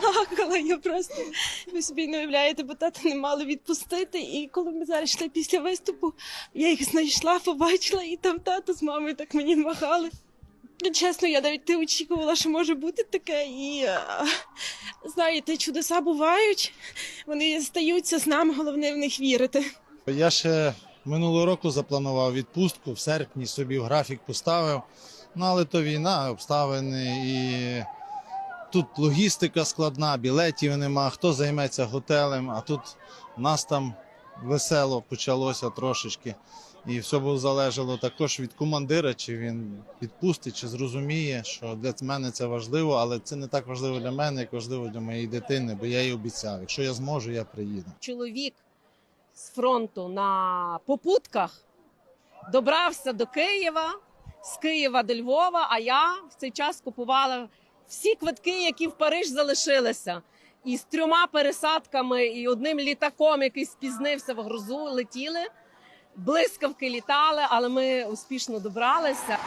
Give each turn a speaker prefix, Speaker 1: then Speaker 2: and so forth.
Speaker 1: плакала. Я просто ви собі не уявляєте, бо тата не мали відпустити. І коли ми зараз йшли після виступу, я їх знайшла, побачила, і там тато з мамою так мені махали. Чесно, я навіть не очікувала, що може бути таке. І е, знаєте, чудеса бувають, вони стаються з нами, головне в них вірити.
Speaker 2: Я ще минулого року запланував відпустку, в серпні собі в графік поставив. Ну, але то війна, обставини і тут логістика складна, білетів нема, хто займеться готелем, а тут нас там весело почалося трошечки. І все було залежало також від командира, чи він відпустить, чи зрозуміє, що для мене це важливо, але це не так важливо для мене, як важливо для моєї дитини, бо я їй обіцяв. Якщо я зможу, я приїду.
Speaker 3: чоловік з фронту на попутках добрався до Києва, з Києва до Львова. А я в цей час купувала всі квитки, які в Париж залишилися. І з трьома пересадками, і одним літаком, який спізнився в грозу, летіли. Блискавки літали, але ми успішно добралися.